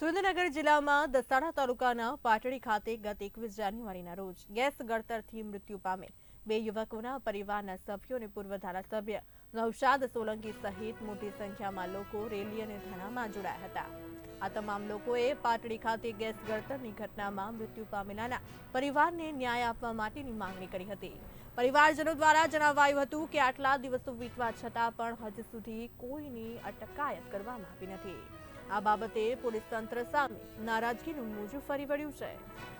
સુરેન્દ્રનગર જિલ્લામાં દસાડા તાલુકાના પાટડી ખાતે ગત એકવીસ જાન્યુઆરીના રોજ ગેસ ગળતરથી મૃત્યુ પામેલ. બે યુવકોના પરિવારના સભ્યો અને પૂર્વ ધારાસભ્ય નૌશાદ સોલંકી સહિત મોટી સંખ્યામાં લોકો રેલી અને ધરણામાં જોડાયા હતા. આ તમામ લોકોએ પાટડી ખાતે ગેસ ગળતરની ઘટનામાં મૃત્યુ પામેલાના પરિવારને ન્યાય આપવા માટેની માંગણી કરી હતી. પરિવારજનો દ્વારા જણાવાયું હતું કે આટલા દિવસો વીતવા છતાં પણ હજુ સુધી કોઈની અટકાયત કરવામાં આવી નથી. આ બાબતે પોલીસ તંત્ર સામે નારાજગીનું મોજું ફરી વળ્યું છે.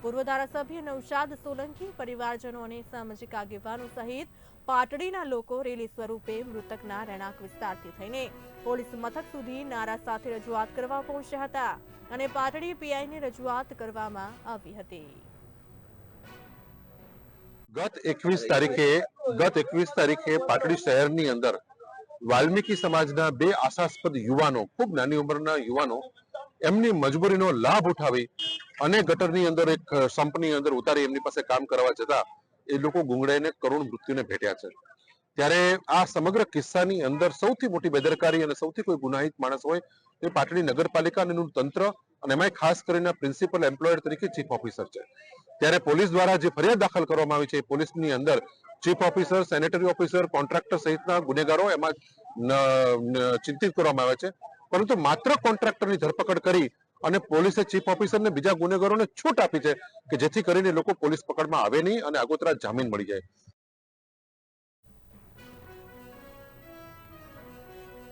પૂર્વ ધારાસભ્ય નૌશાદ સોલંકી પરિવારજનો અને સામાજિક આગેવાનો સહિત પાટડીના લોકો રેલી સ્વરૂપે મૃતકના રહેણાંક વિસ્તારથી થઈને પોલીસ મથક સુધી નારા સાથે રજૂઆત કરવા પહોંચ્યા હતા અને પાટડી પીઆઈને રજૂઆત કરવામાં આવી હતી. ગત એકવીસ તારીખે, ગત એકવીસ તારીખે પાટડી શહેરની અંદર વાલ્મીકી સમાજના બે આશાસ્પદ યુવાનો, ખૂબ નાની ઉંમરના યુવાનો, એમની મજબૂરીનો લાભ ઉઠાવી અને ગટરની અંદર એક સંપની અંદર ઉતારી એમની પાસે કામ કરવા જતા એ લોકો ગુંગળાઈને કરુણ મૃત્યુને ભેટ્યા છે. ત્યારે આ સમગ્ર કિસ્સાની અંદર સૌથી મોટી બેદરકારી અને સૌથી કોઈ ગુનાહિત માણસ હોય એ પાટડી નગરપાલિકા અને તંત્ર અને એમાં ખાસ કરીને પ્રિન્સિપલ એમ્પ્લોયર તરીકે ચીફ ઓફિસર છે. ત્યારે પોલીસ દ્વારા જે ફરિયાદ દાખલ કરવામાં આવી છે પોલીસની અંદર chief officer, sanitary officer, contractor સહિતના ગુનેગારો એમાં ચિંતિત કરવામાં આવે છે. પરંતુ માત્ર કોન્ટ્રાક્ટરની ધરપકડ કરી અને પોલીસે ચીફ ઓફિસરને બીજા ગુનેગારોને છૂટ આપી છે કે જેથી કરીને લોકો પોલીસ પકડમાં આવે નહીં અને આગોતરા જામીન મળી જાય.